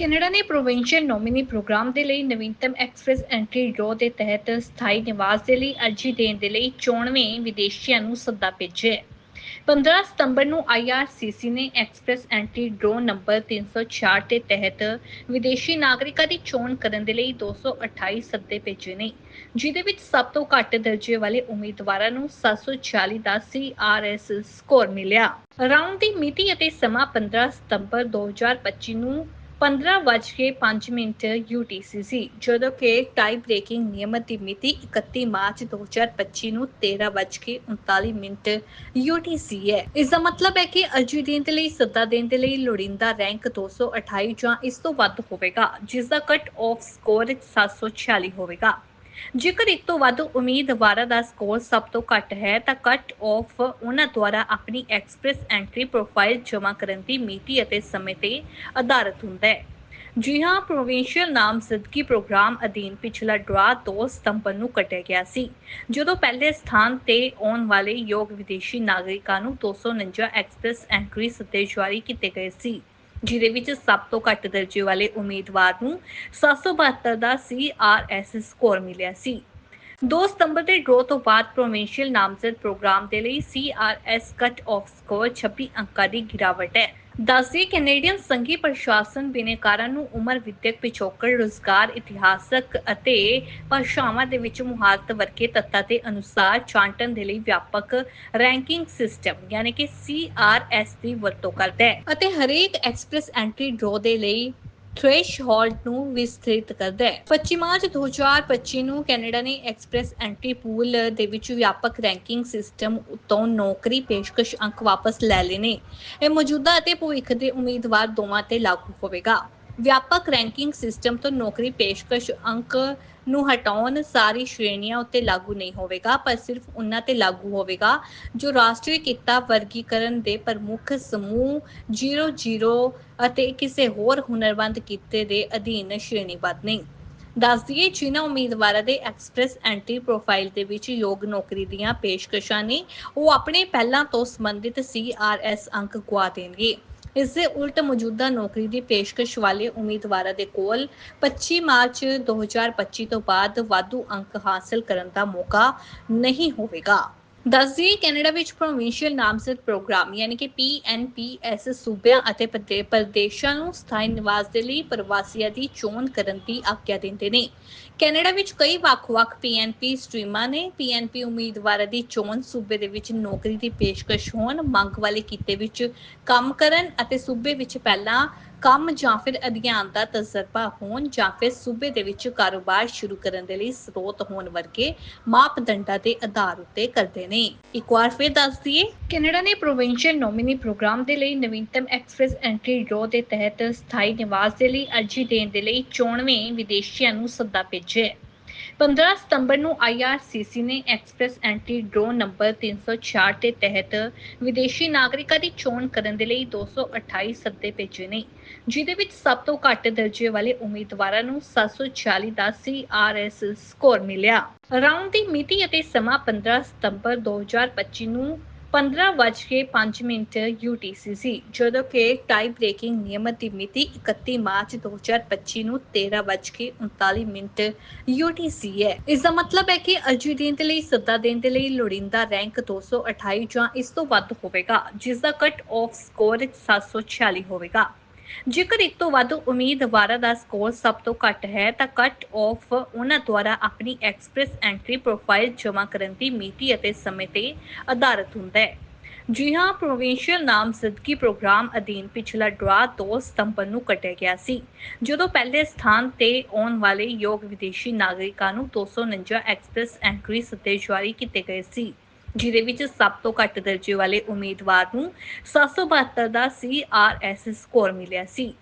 Canada ਨੇ provincial nominee programme ਦੇ ਲਈ ਨਵੀਨਤਮ ਐਕਸਪ੍ਰੈਸ ਐਂਟਰੀ ਡਰਾਅ ਦੇ ਤਹਿਤ ਸਥਾਈ ਨਿਵਾਸ ਦੇ ਲਈ ਅਰਜ਼ੀ ਦੇਣ ਦੇ ਲਈ 94 ਵਿਦੇਸ਼ੀਆਂ ਨੂੰ ਸੱਦਾ ਭੇਜਿਆ ਹੈ। 15 ਸਤੰਬਰ ਨੂੰ IRCC ਨੇ ਐਕਸਪ੍ਰੈਸ ਐਂਟਰੀ ਡਰਾਅ ਨੰਬਰ 366 ਦੇ ਤਹਿਤ ਵਿਦੇਸ਼ੀ ਨਾਗਰਿਕਾਂ ਦੀ ਚੋਣ ਕਰਨ ਦੇ ਲਈ 228 ਸੱਦੇ ਭੇਜੇ ਨੇ ਜਿਦੇ ਵਿੱਚ ਸਭ ਤੋਂ ਘੱਟ ਦਰਜੇ ਵਾਲੇ ਉਮੀਦਵਾਰਾਂ ਨੂੰ 740 ਦਾ CRS ਸਕੋਰ ਮਿਲਿਆ। ਰਾਉਂਡ ਦੀ ਮਿਤੀ ਅਤੇ ਸਮਾਂ 15 ਸਤੰਬਰ 2025 ਨੂੰ 15:05 ਮਿੰਟ UTC ਸੀ, ਜਦੋਂ ਕਿ ਟਾਈ ਬ੍ਰੇਕਿੰਗ ਨਿਯਮਤ ਦੀ ਮਿਤੀ 31 ਮਾਰਚ 2025 ਨੂੰ 13:39 ਮਿੰਟ UTC ਹੈ। ਇਸ ਦਾ ਮਤਲਬ ਹੈ ਕਿ ਅਰਜੀ ਦੇਣ ਦੇ ਲਈ, ਸੱਦਾ ਦੇਣ ਦੇ ਲਈ ਲੋੜੀਂਦਾ ਰੈਂਕ 228 ਜਾਂ ਇਸ ਤੋਂ ਵੱਧ ਹੋਵੇਗਾ ਜਿਸ ਦਾ ਕੱਟ ਆਫ ਸਕੋਰ 746 ਹੋਵੇਗਾ। ਜੇਕਰ ਇੱਕ ਤੋਂ ਵੱਧ ਉਮੀਦਵਾਰਾਂ ਦਾ ਸਕੋਰ ਸਭ ਤੋਂ ਘੱਟ ਹੈ, ਤਾਂ ਕੱਟ ਆਫ ਉਹਨਾਂ ਦੁਆਰਾ ਆਪਣੀ ਐਕਸਪ੍ਰੈਸ ਐਂਟਰੀ ਪ੍ਰੋਫਾਈਲ ਜਮ੍ਹਾਂ ਕਰਨ ਦੀ ਮਿਤੀ ਅਤੇ ਸਮੇਂ ਤੇ ਆਧਾਰਿਤ ਹੁੰਦਾ ਹੈ। ਜੀ ਹਾਂ ਪ੍ਰੋਵਿੰਸ਼ੀਅਲ ਨਾਮਜ਼ਦਗੀ ਪ੍ਰੋਗਰਾਮ ਅਧੀਨ ਪਿਛਲਾ ਡਰਾ 2 ਸਤੰਬਰ ਨੂੰ ਕੱਟਿਆ ਗਿਆ ਸੀ, ਜਦੋਂ ਪਹਿਲੇ ਸਥਾਨ ਤੇ ਆਉਣ ਵਾਲੇ ਯੋਗ ਵਿਦੇਸ਼ੀ ਨਾਗਰਿਕਾਂ ਨੂੰ 249 ਐਕਸਪ੍ਰੈਸ ਐਂਟਰੀ ਸੱਦੇ ਜਾਰੀ ਕੀਤੇ ਗਏ ਸੀ। ਜਿਹਦੇ ਵਿੱਚ ਸਭ ਤੋਂ ਘੱਟ ਦਰਜੇ ਵਾਲੇ ਉਮੀਦਵਾਰ ਨੂੰ 772 ਦਾ CRS ਸਕੋਰ ਮਿਲਿਆ ਸੀ। 2 ਸਤੰਬਰ ਦੇ ਡਰਾਅ ਤੋਂ ਬਾਅਦ ਪ੍ਰੋਵਿੰਸ਼ੀਅਲ ਨਾਮਜ਼ਦ ਪ੍ਰੋਗਰਾਮ ਦੇ ਲਈ CRS ਕੱਟ ਆਫ ਸਕੋਰ 26 ਅੰਕਾਂ ਦੀ ਗਿਰਾਵਟ ਹੈ। ਦੱਸਦੇ ਕੈਨੇਡੀਅਨ ਸੰਘੀ ਪ੍ਰਸ਼ਾਸਨ ਬਿਨੇਕਾਰਾਂ ਨੂੰ ਉਮਰ ਵਿਦਿਅਕ ਪਿਛੋਕੜ, ਰੋਜ਼ਗਾਰ, ਇਤਿਹਾਸਕ ਅਤੇ ਭਾਸ਼ਾਵਾਂ ਦੇ ਵਿੱਚ ਮੁਹਾਰਤ ਵਰਗੇ ਤੱਤਾਂ ਦੇ ਅਨੁਸਾਰ ਚਾਂਟਨ ਦੇ ਲਈ ਵਿਆਪਕ ਰੈਂਕਿੰਗ ਸਿਸਟਮ, ਯਾਨੀ ਕਿ CRS ਦੀ ਵਰਤੋਂ ਕਰਦਾ ਹੈ। ਅਤੇ ਹਰੇਕ ਐਕਸਪ੍ਰੈਸ ਐਂਟਰੀ ਡਰੋ ਦੇ ਲਈ ਥ੍ਰੈਸ਼ਹੋਲਡ ਨੂੰ ਵਿਸਤ੍ਰਿਤ ਕਰਦਾ ਹੈ। 25 ਮਾਰਚ 2025 ਨੂੰ ਕੈਨੇਡਾ ਨੇ ਐਕਸਪ੍ਰੈਸ ਐਂਟਰੀ ਪੂਲ ਦੇ ਵਿੱਚ ਵਿਆਪਕ ਰੈਂਕਿੰਗ ਸਿਸਟਮ ਉਤੋਂ ਨੌਕਰੀ ਪੇਸ਼ਕਸ਼ ਅੰਕ ਵਾਪਸ ਲੈ ਲਏ ਨੇ ਇਹ ਮੌਜੂਦਾ ਅਤੇ ਭਵਿੱਖ ਦੇ ਉਮੀਦਵਾਰ ਦੋਵਾਂ ਤੇ ਲਾਗੂ ਹੋਵੇਗਾ। ਵਿਆਪਕ ਰੈਂਕਿੰਗ ਸਿਸਟਮ ਤੋਂ ਨੌਕਰੀ ਪੇਸ਼ਕਸ਼ ਅੰਕ ਨੂੰ ਹਟਾਉਣ ਸਾਰੀ ਸ਼੍ਰੇਣੀਆਂ ਉੱਤੇ ਲਾਗੂ ਨਹੀਂ ਹੋਵੇਗਾ, ਪਰ ਸਿਰਫ ਉਹਨਾਂ ਤੇ ਲਾਗੂ ਹੋਵੇਗਾ ਜੋ ਰਾਸ਼ਟਰੀ ਕਿੱਤਾ ਵਰਗੀਕਰਨ ਦੇ ਪ੍ਰਮੁੱਖ ਸਮੂਹ 00 ਅਤੇ ਕਿਸੇ ਹੋਰ ਹੁਨਰਮੰਦ ਕਿੱਤੇ ਦੇ ਅਧੀਨ ਸ਼੍ਰੇਣੀਬੱਧ ਨਹੀਂ। ਦੱਸ ਦਈਏ, ਜਿਨ੍ਹਾਂ ਉਮੀਦਵਾਰਾਂ ਦੇ ਐਕਸਪ੍ਰੈਸ ਐਂਟਰੀ ਪ੍ਰੋਫਾਈਲ ਦੇ ਵਿੱਚ ਯੋਗ ਨੌਕਰੀ ਦੀਆਂ ਪੇਸ਼ਕਸ਼ਾਂ ਨੇ, ਉਹ ਆਪਣੇ ਪਹਿਲਾਂ ਤੋਂ ਸੰਬੰਧਿਤ CRS ਅੰਕ ਗਵਾ ਦੇਣਗੇ। ਇਸ ਦੇ ਉਲਟ ਮੌਜੂਦਾ ਨੌਕਰੀ ਦੀ ਪੇਸ਼ਕਸ਼ ਵਾਲੇ ਉਮੀਦਵਾਰਾਂ ਦੇ ਕੋਲ 25 ਮਾਰਚ 2025 ਤੋਂ ਬਾਅਦ ਵਾਧੂ ਅੰਕ ਹਾਸਲ ਕਰਨ ਦਾ ਮੌਕਾ ਨਹੀਂ ਹੋਵੇਗਾ। ਦੱਸਦੀ ਕੈਨੇਡਾ ਵਿੱਚ ਪ੍ਰੋਵਿੰਸ਼ੀਅਲ ਨਾਮਜ਼ਦ ਪ੍ਰੋਗਰਾਮ, ਯਾਨੀ ਕਿ PNPS ਸੂਬਿਆਂ ਅਤੇ ਪ੍ਰਦੇਸ਼ਾਂ ਨੂੰ ਸਥਾਈ ਨਿਵਾਸ ਦੇ ਲਈ ਪ੍ਰਵਾਸੀਆਂ ਦੀ ਚੋਣ ਕਰਨ ਦੀ ਆਗਿਆ ਦਿੰਦੇ ਨੇ। ਕੈਨੇਡਾ ਵਿੱਚ ਕਈ ਵੱਖ-ਵੱਖ PNP ਸਟ੍ਰੀਮਾਂ ਨੇ। PNP ਉਮੀਦਵਾਰਾਂ ਦੀ ਚੋਣ ਸੂਬੇ ਦੇ ਵਿੱਚ ਨੌਕਰੀ ਦੀ ਪੇਸ਼ਕਸ਼ ਹੋਣ, ਮੰਗ ਵਾਲੇ ਕਿੱਤੇ ਵਿੱਚ ਕੰਮ ਕਰਨ ਅਤੇ ਸੂਬੇ ਵਿੱਚ ਪਹਿਲਾਂ ਕੰਮ ਜਾਂ ਫਿਰ ਅਧਿਐਨ ਦਾ ਤਜਰਬਾ ਹੋਣ ਜਾਂ ਫਿਰ ਸੂਬੇ ਦੇ ਵਿੱਚ ਕਾਰੋਬਾਰ ਸ਼ੁਰੂ ਕਰਨ ਦੇ ਲਈ ਸਰੋਤ ਹੋਣ ਵਰਗੇ ਮਾਪਦੰਡਾਂ ਦੇ ਆਧਾਰ ਉੱਤੇ ਕਰਦੇ ਨੇ। ਇੱਕ ਵਾਰ ਫਿਰ ਦੱਸ ਦਈਏ, ਕੈਨੇਡਾ ਨੇ ਪ੍ਰੋਵਿੰਸ਼ੀਅਲ ਨੋਮਿਨੀ ਪ੍ਰੋਗਰਾਮ ਦੇ ਲਈ ਨਵੀਨਤਮ ਐਕਸਪ੍ਰੈਸ ਐਂਟਰੀ ਡਰਾਅ ਦੇ ਤਹਿਤ ਸਥਾਈ ਨਿਵਾਸ ਦੇ ਲਈ ਅਰਜ਼ੀ ਦੇਣ ਦੇ ਲਈ 94 ਵਿਦੇਸ਼ੀਆਂ ਨੂੰ ਸੱਦਾ ਭੇਜਿਆ। 15 ਸਤੰਬਰ ਨੂੰ IRCC ਨੇ ਐਕਸਪ੍ਰੈਸ ਐਂਟਰੀ ਡਰਾਅ ਨੰਬਰ 366 ਦੇ ਤਹਿਤ ਵਿਦੇਸ਼ੀ ਨਾਗਰਿਕਾਂ ਦੀ ਚੋਣ ਕਰਨ ਦੇ ਲਈ 228 ਸੱਦੇ ਭੇਜੇ ਨੇ ਜਿਦੇ ਵਿੱਚ ਸਭ ਤੋਂ ਘੱਟ ਦਰਜੇ ਵਾਲੇ ਉਮੀਦਵਾਰਾਂ ਨੂੰ 740 ਦਾ CRS ਸਕੋਰ ਮਿਲਿਆ। ਰਾਉਂਡ ਦੀ ਮਿਤੀ ਅਤੇ ਸਮਾਂ 15 ਸਤੰਬਰ 2025 ਨੂੰ 15:05 ਮਿੰਟ UTC ਸੀ, ਜਦੋਂ ਕਿ ਟਾਈ ਬ੍ਰੇਕਿੰਗ ਨਿਯਮਤ ਦੀ ਮਿਤੀ 31 ਮਾਰਚ 2025 ਨੂੰ 13:39 ਮਿੰਟ UTC ਹੈ। ਇਸ ਦਾ ਮਤਲਬ ਹੈ ਕਿ ਅਰਜੀ ਦੇਣ ਦੇ ਲਈ, ਸੱਦਾ ਦੇਣ ਦੇ ਲਈ ਲੋੜੀਂਦਾ ਰੈਂਕ 228 ਜਾਂ ਇਸ ਤੋਂ ਵੱਧ ਹੋਵੇਗਾ, ਜਿਸ ਦਾ ਕੱਟ ਆਫ ਸਕੋਰ 746 ਹੋਵੇਗਾ। ਜੇਕਰ ਇੱਕ ਤੋਂ ਵੱਧ ਉਮੀਦਵਾਰਾਂ ਦਾ ਸਕੋਰ ਸਭ ਤੋਂ ਘੱਟ ਹੈ, ਤਾਂ ਕੱਟ ਆਫ ਉਹਨਾਂ ਦੁਆਰਾ ਆਪਣੀ ਐਕਸਪ੍ਰੈਸ ਐਂਟਰੀ ਪ੍ਰੋਫਾਈਲ ਜਮ੍ਹਾਂ ਕਰਨ ਦੀ ਮਿਤੀ ਅਤੇ ਸਮੇਂ ਤੇ ਆਧਾਰਿਤ ਹੁੰਦਾ ਹੈ। ਜੀ ਹਾਂ, ਪ੍ਰੋਵਿੰਸ਼ੀਅਲ ਨਾਮਜ਼ਦਗੀ ਪ੍ਰੋਗਰਾਮ ਅਧੀਨ ਪਿਛਲਾ ਡਰਾ 2 ਸਤੰਬਰ ਨੂੰ ਕੱਟਿਆ ਗਿਆ ਸੀ, ਜਦੋਂ ਪਹਿਲੇ ਸਥਾਨ ਤੇ ਆਉਣ ਵਾਲੇ ਯੋਗ ਵਿਦੇਸ਼ੀ ਨਾਗਰਿਕਾਂ ਨੂੰ 249 ਐਕਸਪ੍ਰੈਸ ਐਂਟਰੀ ਸੱਦੇ ਜਾਰੀ ਕੀਤੇ ਗਏ ਸੀ। ਜਿਹਦੇ ਵਿੱਚ ਸਭ ਤੋਂ ਘੱਟ ਦਰਜੇ ਵਾਲੇ ਉਮੀਦਵਾਰ ਨੂੰ 772 ਦਾ CRS ਸਕੋਰ ਮਿਲਿਆ ਸੀ।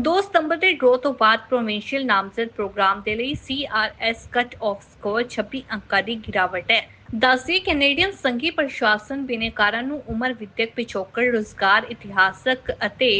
2 ਸਤੰਬਰ ਦੇ ਡਰੋ ਤੋਂ ਬਾਅਦ ਪ੍ਰੋਵਿੰਸ਼ੀਅਲ ਨਾਮਜ਼ਦ ਪ੍ਰੋਗਰਾਮ ਦੇ ਲਈ CRS ਕੱਟ ਆਫ ਸਕੋਰ 26 ਅੰਕਾਂ ਦੀ ਗਿਰਾਵਟ ਹੈ। ਦੱਸਦੇ ਕੈਨੇਡੀਅਨ ਸੰਘੀ ਪ੍ਰਸ਼ਾਸਨ ਬਿਨੇਕਾਰਾਂ ਨੂੰ ਉਮਰ ਵਿਦਿਅਕ ਪਿਛੋਕੜ, ਰੋਜ਼ਗਾਰ, ਇਤਿਹਾਸਕ ਅਤੇ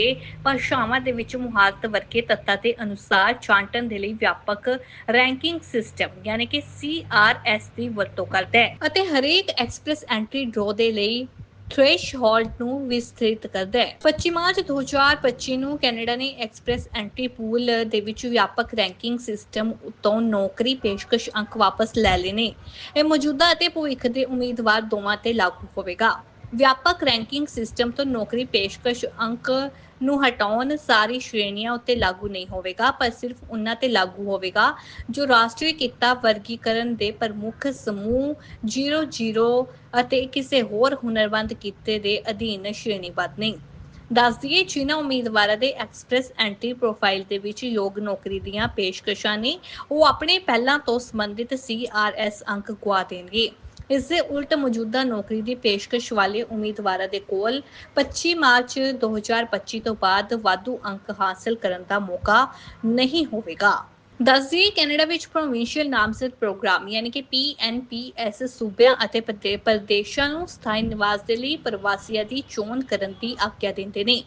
ਭਾਸ਼ਾਵਾਂ ਦੇ ਵਿੱਚ ਮੁਹਾਰਤ ਵਰਗੇ ਤੱਤਾਂ ਦੇ ਅਨੁਸਾਰ ਚਾਂਟਨ ਦੇ ਲਈ ਵਿਆਪਕ ਰੈਂਕਿੰਗ ਸਿਸਟਮ, ਯਾਨੀ ਕਿ CRS ਦੀ ਵਰਤੋਂ ਕਰਦਾ ਹੈ। ਅਤੇ ਹਰੇਕ ਐਕਸਪ੍ਰੈਸ ਐਂਟਰੀ ਡਰਾਅ ਦੇ ਲਈ ਥ੍ਰੈਸ਼ਹੋਲਡ ਨੂੰ ਵਿਸਤ੍ਰਿਤ ਕਰਦਾ ਹੈ। 25 ਮਾਰਚ 2025 ਨੂੰ ਕੈਨੇਡਾ ਨੇ ਐਕਸਪ੍ਰੈਸ ਐਂਟਰੀ ਪੂਲ ਦੇ ਵਿੱਚ ਵਿਆਪਕ ਰੈਂਕਿੰਗ ਸਿਸਟਮ ਉਤੋਂ ਨੌਕਰੀ ਪੇਸ਼ਕਸ਼ ਅੰਕ ਵਾਪਸ ਲੈ ਲਏ ਨੇ। ਇਹ ਮੌਜੂਦਾ ਅਤੇ ਭਵਿੱਖ ਦੇ ਉਮੀਦਵਾਰ ਦੋਵਾਂ ਤੇ ਲਾਗੂ ਹੋਵੇਗਾ। ਵਿਆਪਕ ਰੈਂਕਿੰਗ ਸਿਸਟਮ ਤੋਂ ਨੌਕਰੀ ਪੇਸ਼ਕਸ਼ ਅੰਕ ਨੂੰ ਹਟਾਉਣ ਸਾਰੀ ਸ਼੍ਰੇਣੀਆਂ ਉੱਤੇ ਲਾਗੂ ਨਹੀਂ ਹੋਵੇਗਾ, ਪਰ ਸਿਰਫ ਉਹਨਾਂ ਤੇ ਲਾਗੂ ਹੋਵੇਗਾ ਜੋ ਰਾਸ਼ਟਰੀ ਕਿੱਤਾ ਵਰਗੀਕਰਨ ਦੇ ਪ੍ਰਮੁੱਖ ਸਮੂਹ 00 ਅਤੇ ਕਿਸੇ ਹੋਰ ਹੁਨਰਮੰਦ ਕਿੱਤੇ ਦੇ ਅਧੀਨ ਸ਼੍ਰੇਣੀਬੱਧ ਨਹੀਂ। ਦੱਸ ਦਈਏ, ਜਿਨ੍ਹਾਂ ਉਮੀਦਵਾਰਾਂ ਦੇ ਐਕਸਪ੍ਰੈਸ ਐਂਟਰੀ ਪ੍ਰੋਫਾਈਲ ਦੇ ਵਿੱਚ ਯੋਗ ਨੌਕਰੀ ਦੀਆਂ ਪੇਸ਼ਕਸ਼ਾਂ ਨੇ, ਉਹ ਆਪਣੇ ਪਹਿਲਾਂ ਤੋਂ ਸੰਬੰਧਿਤ ਸੀਆਰਐਸ ਅੰਕ ਗਵਾ ਦੇਣਗੇ। ਇਸ ਦੇ ਉਲਟ ਮੌਜੂਦਾ ਨੌਕਰੀ ਦੀ ਪੇਸ਼ਕਸ਼ ਵਾਲੇ ਉਮੀਦਵਾਰਾਂ ਦੇ ਕੋਲ 25 ਮਾਰਚ 2025 ਤੋਂ ਬਾਅਦ ਵਾਧੂ ਅੰਕ ਹਾਸਲ ਕਰਨ ਦਾ ਮੌਕਾ ਨਹੀਂ ਹੋਵੇਗਾ। ਦੱਸਦੀ ਕੈਨੇਡਾ ਵਿੱਚ ਪ੍ਰੋਵਿੰਸ਼ੀਅਲ ਨਾਮਜ਼ਦ ਪ੍ਰੋਗਰਾਮ, ਯਾਨੀ ਕਿ PNPS ਸੂਬਿਆਂ ਅਤੇ ਪ੍ਰਦੇਸ਼ਾਂ ਨੂੰ ਸਥਾਈ ਨਿਵਾਸ ਦੇ ਲਈ ਪ੍ਰਵਾਸੀਆਂ ਦੀ ਚੋਣ ਕਰਨ ਦੀ ਆਗਿਆ ਦਿੰਦੇ ਨੇ।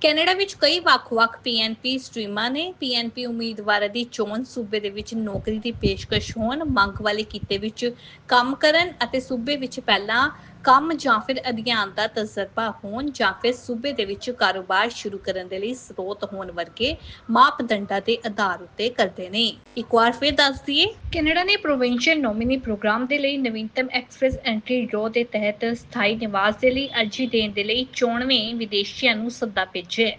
ਕੈਨੇਡਾ ਵਿੱਚ ਕਈ ਵੱਖ-ਵੱਖ PNP ਸਟ੍ਰੀਮਾਂ ਨੇ। PNP ਉਮੀਦਵਾਰਾਂ ਦੀ ਚੋਣ ਸੂਬੇ ਦੇ ਵਿੱਚ ਨੌਕਰੀ ਦੀ ਪੇਸ਼ਕਸ਼ ਹੋਣ, ਮੰਗ ਵਾਲੇ ਕਿੱਤੇ ਵਿੱਚ ਕੰਮ ਕਰਨ ਅਤੇ ਸੂਬੇ ਵਿੱਚ ਪਹਿਲਾਂ ਕੰਮ ਜਾਂ ਫਿਰ ਅਧਿਐਨ ਦਾ ਤਜਰਬਾ ਹੋਣ ਜਾਂ ਫਿਰ ਸੂਬੇ ਦੇ ਵਿੱਚ ਕਾਰੋਬਾਰ ਸ਼ੁਰੂ ਕਰਨ ਦੇ ਲਈ ਸਰੋਤ ਹੋਣ ਵਰਗੇ ਮਾਪਦੰਡਾਂ ਦੇ ਆਧਾਰ ਉੱਤੇ ਕਰਦੇ ਨੇ। ਇੱਕ ਵਾਰ ਫਿਰ ਦੱਸ ਦਈਏ, ਕੈਨੇਡਾ ਨੇ ਪ੍ਰੋਵਿੰਸ਼ੀਅਲ ਨੋਮਿਨੀ ਪ੍ਰੋਗਰਾਮ ਦੇ ਲਈ ਨਵੀਨਤਮ ਐਕਸਪ੍ਰੈਸ ਐਂਟਰੀ ਡਰਾ ਦੇ ਤਹਿਤ ਸਥਾਈ ਨਿਵਾਸ ਦੇ ਲਈ ਅਰਜ਼ੀ ਦੇਣ ਦੇ ਲਈ 94 ਵਿਦੇਸ਼ੀਆਂ ਨੂੰ ਸੱਦਾ ਭੇਜਿਆ।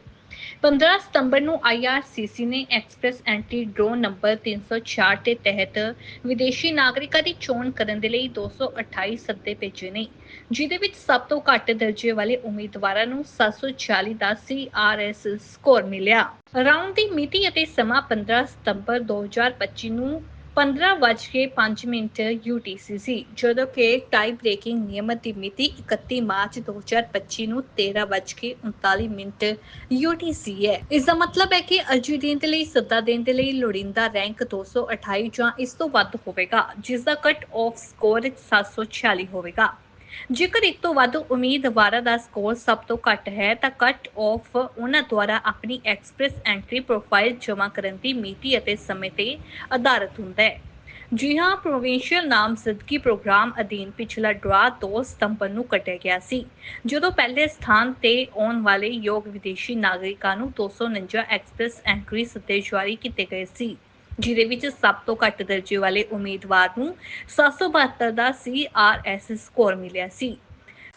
15 ਸਤੰਬਰ ਨੂੰ IRCC ਨੇ ਐਕਸਪ੍ਰੈਸ ਐਂਟਰੀ ਡਰੋ ਨੰਬਰ 366 ਦੇ ਤਹਿਤ ਵਿਦੇਸ਼ੀ ਨਾਗਰਿਕਾਂ ਦੀ ਚੋਣ ਕਰਨ ਦੇ ਲਈ 228 ਸੱਦੇ ਭੇਜੇ ਨੇ ਜਿਦੇ ਵਿੱਚ ਸਭ ਤੋਂ ਘੱਟ ਦਰਜੇ ਵਾਲੇ ਉਮੀਦਵਾਰਾਂ ਨੂੰ 740 ਦਾ CRS ਸਕੋਰ ਮਿਲਿਆ। ਰਾਉਂਡ ਦੀ ਮਿਤੀ ਅਤੇ ਸਮਾਂ 15 ਸਤੰਬਰ 2025 ਨੂੰ 15:05 ਮਿੰਟ UTC ਜਦੋਂ ਕਿ ਟਾਈ ਬ੍ਰੇਕਿੰਗ ਨਿਯਮਤ ਦੀ ਮਿਤੀ 31 ਮਾਰਚ 2025 ਨੂੰ 13:39 ਮਿੰਟ UTC ਹੈ। ਇਸ ਦਾ ਮਤਲਬ ਹੈ ਕਿ ਅਰਜੀ ਦੇਣ ਦੇ ਲਈ, ਸੱਦਾ ਦੇਣ ਦੇ ਲਈ ਲੋੜੀਂਦਾ ਰੈਂਕ 228 ਜਾਂ ਇਸ ਤੋਂ ਵੱਧ ਹੋਵੇਗਾ ਜਿਸ ਦਾ ਕੱਟ ਆਫ ਸਕੋਰ 746 ਹੋਵੇਗਾ। ਜੇਕਰ ਇੱਕ ਤੋਂ ਵੱਧ ਉਮੀਦਵਾਰਾਂ ਦਾ ਸਕੋਰ ਸਭ ਤੋਂ ਘੱਟ ਹੈ, ਤਾਂ ਕੱਟ ਆਫ ਉਹਨਾਂ ਦੁਆਰਾ ਆਪਣੀ ਐਕਸਪ੍ਰੈਸ ਐਂਟਰੀ ਪ੍ਰੋਫਾਈਲ ਜਮ੍ਹਾਂ ਕਰਨ ਦੀ ਮਿਤੀ ਅਤੇ ਸਮੇਂ ਤੇ ਆਧਾਰਿਤ ਹੁੰਦਾ ਹੈ। ਜੀ ਹਾਂ ਪ੍ਰੋਵਿੰਸ਼ੀਅਲ ਨਾਮਜ਼ਦਗੀ ਪ੍ਰੋਗਰਾਮ ਅਧੀਨ ਪਿਛਲਾ ਡਰਾ 2 ਸਤੰਬਰ ਨੂੰ ਕੱਟਿਆ ਗਿਆ ਸੀ, ਜਦੋਂ ਪਹਿਲੇ ਸਥਾਨ ਤੇ ਆਉਣ ਵਾਲੇ ਯੋਗ ਵਿਦੇਸ਼ੀ ਨਾਗਰਿਕਾਂ ਨੂੰ 249 ਐਕਸਪ੍ਰੈਸ ਐਂਟਰੀ ਸੱਦੇ ਜਾਰੀ ਕੀਤੇ ਗਏ ਸੀ। ਜਿਹਦੇ ਵਿੱਚ ਸਭ ਤੋਂ ਘੱਟ ਦਰਜੇ ਵਾਲੇ ਉਮੀਦਵਾਰ ਨੂੰ 772 ਦਾ CRS ਸਕੋਰ ਮਿਲਿਆ ਸੀ।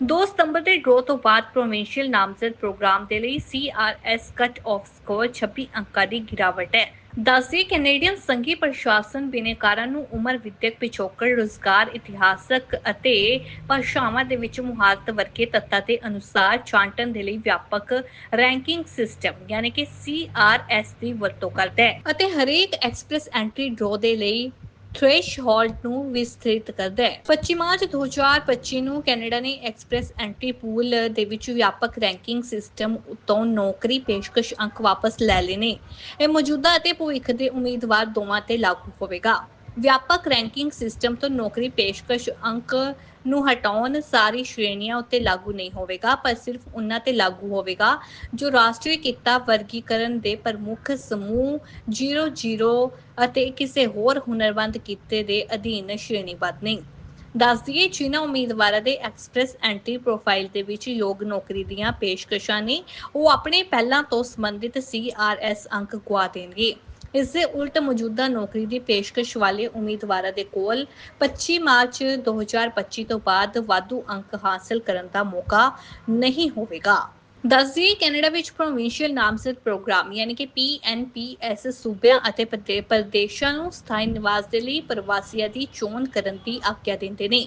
2 ਸਤੰਬਰ ਦੇ ਡਰੋ ਤੋਂ ਬਾਅਦ ਪ੍ਰੋਵਿੰਸ਼ੀਅਲ ਨਾਮਜ਼ਦ ਪ੍ਰੋਗਰਾਮ ਦੇ ਲਈ CRS ਕੱਟ ਆਫ ਸਕੋਰ 26 ਅੰਕਾਂ ਦੀ ਗਿਰਾਵਟ ਹੈ। ਦੱਸਦੇ ਕੈਨੇਡੀਅਨ ਸੰਘੀ ਪ੍ਰਸ਼ਾਸਨ ਬਿਨੇਕਾਰਾਂ ਨੂੰ ਉਮਰ ਵਿਦਿਅਕ ਪਿਛੋਕੜ, ਰੋਜ਼ਗਾਰ, ਇਤਿਹਾਸਕ ਅਤੇ ਭਾਸ਼ਾਵਾਂ ਦੇ ਵਿੱਚ ਮੁਹਾਰਤ ਵਰਗੇ ਤੱਤਾਂ ਦੇ ਅਨੁਸਾਰ ਚਾਂਟਨ ਦੇ ਲਈ ਵਿਆਪਕ ਰੈਂਕਿੰਗ ਸਿਸਟਮ, ਯਾਨੀ ਕਿ CRS ਦੀ ਵਰਤੋਂ ਕਰਦਾ ਹੈ। ਅਤੇ ਹਰੇਕ ਐਕਸਪ੍ਰੈਸ ਐਂਟਰੀ ਡਰੋ ਦੇ ਲਈ ਥ੍ਰੈਸ਼ਹੋਲਡ ਨੂੰ ਵਿਸਤ੍ਰਿਤ ਕਰਦਾ ਹੈ। 25 ਮਾਰਚ 2025 ਨੂੰ ਕੈਨੇਡਾ ਨੇ ਐਕਸਪ੍ਰੈਸ ਐਂਟਰੀ ਪੂਲ ਦੇ ਵਿੱਚ ਵਿਆਪਕ ਰੈਂਕਿੰਗ ਸਿਸਟਮ ਉਤੋਂ ਨੌਕਰੀ ਪੇਸ਼ਕਸ਼ ਅੰਕ ਵਾਪਸ ਲੈ ਲਏ ਨੇ ਇਹ ਮੌਜੂਦਾ ਅਤੇ ਭਵਿੱਖ ਦੇ ਉਮੀਦਵਾਰ ਦੋਵਾਂ ਤੇ ਲਾਗੂ ਹੋਵੇਗਾ। ਵਿਆਪਕ ਰੈਂਕਿੰਗ ਸਿਸਟਮ ਤੋਂ ਨੌਕਰੀ ਪੇਸ਼ਕਸ਼ ਅੰਕ ਨੂੰ ਹਟਾਉਣ ਸਾਰੀ ਸ਼੍ਰੇਣੀਆਂ ਉੱਤੇ ਲਾਗੂ ਨਹੀਂ ਹੋਵੇਗਾ, ਪਰ ਸਿਰਫ ਉਹਨਾਂ ਤੇ ਲਾਗੂ ਹੋਵੇਗਾ ਜੋ ਰਾਸ਼ਟਰੀ ਕਿੱਤਾ ਵਰਗੀਕਰਨ ਦੇ ਪ੍ਰਮੁੱਖ ਸਮੂਹ 00 ਅਤੇ ਕਿਸੇ ਹੋਰ ਹੁਨਰਮੰਦ ਕਿੱਤੇ ਦੇ ਅਧੀਨ ਸ਼੍ਰੇਣੀਬੱਧ ਨਹੀਂ। ਦੱਸ ਦਈਏ, ਜਿਨ੍ਹਾਂ ਉਮੀਦਵਾਰਾਂ ਦੇ ਐਕਸਪ੍ਰੈਸ ਐਂਟਰੀ ਪ੍ਰੋਫਾਈਲ ਦੇ ਵਿੱਚ ਯੋਗ ਨੌਕਰੀ ਦੀਆਂ ਪੇਸ਼ਕਸ਼ਾਂ ਨੇ, ਉਹ ਆਪਣੇ ਪਹਿਲਾਂ ਤੋਂ ਸੰਬੰਧਿਤ CRS ਅੰਕ ਗਵਾ ਦੇਣਗੇ। ਇਸ ਦੇ ਉਲਟ ਮੌਜੂਦਾ ਨੌਕਰੀ ਦੀ ਪੇਸ਼ਕਸ਼ ਵਾਲੇ ਉਮੀਦਵਾਰਾਂ ਦੇ ਕੋਲ 25 ਮਾਰਚ 2025 ਤੋਂ ਬਾਅਦ ਵਾਧੂ ਅੰਕ ਹਾਸਲ ਕਰਨ ਦਾ ਮੌਕਾ ਨਹੀਂ ਹੋਵੇਗਾ। ਦੱਸਦੀ ਕੈਨੇਡਾ ਵਿੱਚ ਪ੍ਰੋਵਿੰਸ਼ੀਅਲ ਨਾਮਜ਼ਦ ਪ੍ਰੋਗਰਾਮ, ਯਾਨੀ ਕਿ PNPS ਸੂਬਿਆਂ ਅਤੇ ਪ੍ਰਦੇਸ਼ਾਂ ਨੂੰ ਸਥਾਈ ਨਿਵਾਸ ਦੇ ਲਈ ਪ੍ਰਵਾਸੀਆਂ ਦੀ ਚੋਣ ਕਰਨ ਦੀ ਆਗਿਆ ਦਿੰਦੇ ਨੇ।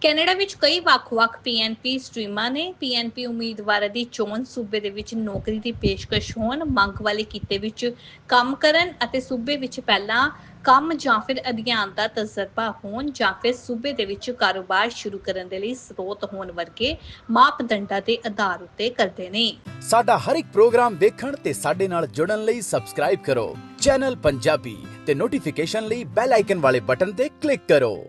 ਕੈਨੇਡਾ ਵਿੱਚ ਕਈ ਵੱਖ-ਵੱਖ PNP ਸਟ੍ਰੀਮਾਂ ਨੇ। PNP ਉਮੀਦਵਾਰਾਂ ਦੀ ਚੋਣ ਸੂਬੇ ਦੇ ਵਿੱਚ ਨੌਕਰੀ ਦੀ ਪੇਸ਼ਕਸ਼ ਹੋਣ, ਮੰਗ ਵਾਲੇ ਕਿੱਤੇ ਵਿੱਚ ਕੰਮ ਕਰਨ ਅਤੇ ਸੂਬੇ ਵਿੱਚ ਪਹਿਲਾਂ ਕੰਮ ਜਾਂ ਫਿਰ ਅਧਿਐਨ ਦਾ ਤਜਰਬਾ ਹੋਣ ਜਾਂ ਫਿਰ ਸੂਬੇ ਦੇ ਵਿੱਚ ਕਾਰੋਬਾਰ ਸ਼ੁਰੂ ਕਰਨ ਦੇ ਲਈ ਸਰੋਤ ਹੋਣ ਵਰਗੇ ਮਾਪਦੰਡਾਂ ਦੇ ਆਧਾਰ ਉੱਤੇ ਕਰਦੇ ਨੇ। ਸਾਡਾ ਹਰ ਇੱਕ ਪ੍ਰੋਗਰਾਮ ਦੇਖਣ ਤੇ ਸਾਡੇ ਨਾਲ ਜੁੜਨ ਲਈ ਸਬਸਕ੍ਰਾਈਬ ਕਰੋ। ਚੈਨਲ ਪੰਜਾਬੀ ਤੇ ਨੋਟੀਫਿਕੇਸ਼ਨ ਲਈ ਬੈਲ ਆਈਕਨ ਵਾਲੇ ਬਟਨ ਤੇ ਕਲਿੱਕ ਕਰੋ।